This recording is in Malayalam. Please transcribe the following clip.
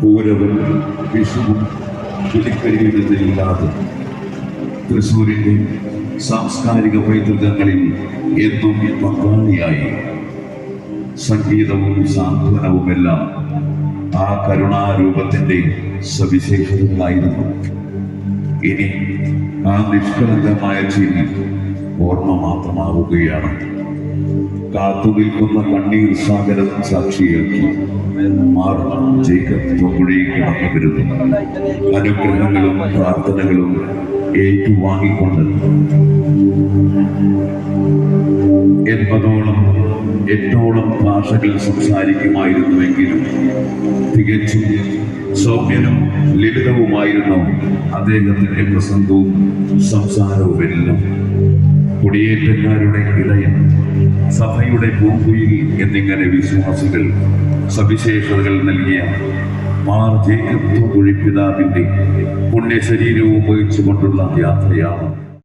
പൂരവും വിഷുവും പുലിക്കരിയില്ലാതെ തൃശൂരിന്റെ സാംസ്കാരിക പൈതൃകങ്ങളിൽ എന്നും പങ്കാളിയായി. സംഗീതവും സാന്ത്വനവുമെല്ലാം ആ കരുണാരൂപത്തിന്റെ സവിശേഷതകളായിരുന്നു. ഇനി ആ നിഷ്കളങ്കമായ ചിഹ്നം ഓർമ്മ മാത്രമാവുകയാണ്. കാത്തു നിൽക്കുന്ന കണ്ണീർ സാഗരം സാക്ഷിയാക്കി മാർ അനുഗ്രഹങ്ങളും പ്രാർത്ഥനകളും ഏറ്റുവാങ്ങിക്കൊണ്ട് എൺപതോളം എട്ടോളം ഭാഷകൾ സംസാരിക്കുമായിരുന്നുവെങ്കിലും തികച്ചും സൗമ്യനും ലളിതവുമായിരുന്നു അദ്ദേഹത്തിന്റെ പ്രസംഗവും സംസാരവുമെല്ലാം. കുടിയേറ്റക്കാരുടെ ഇടയൻ സഭയുടെ പൂങ്കുയിൽ എന്നിങ്ങനെ വിശ്വാസികൾ സവിശേഷതകൾ നൽകിയ മാർ ജേക്കബ് കുഴിപ്പിതാവിന്റെ പുണ്യശരീരവും വഹിച്ചുകൊണ്ടുള്ള യാത്രയാണ്.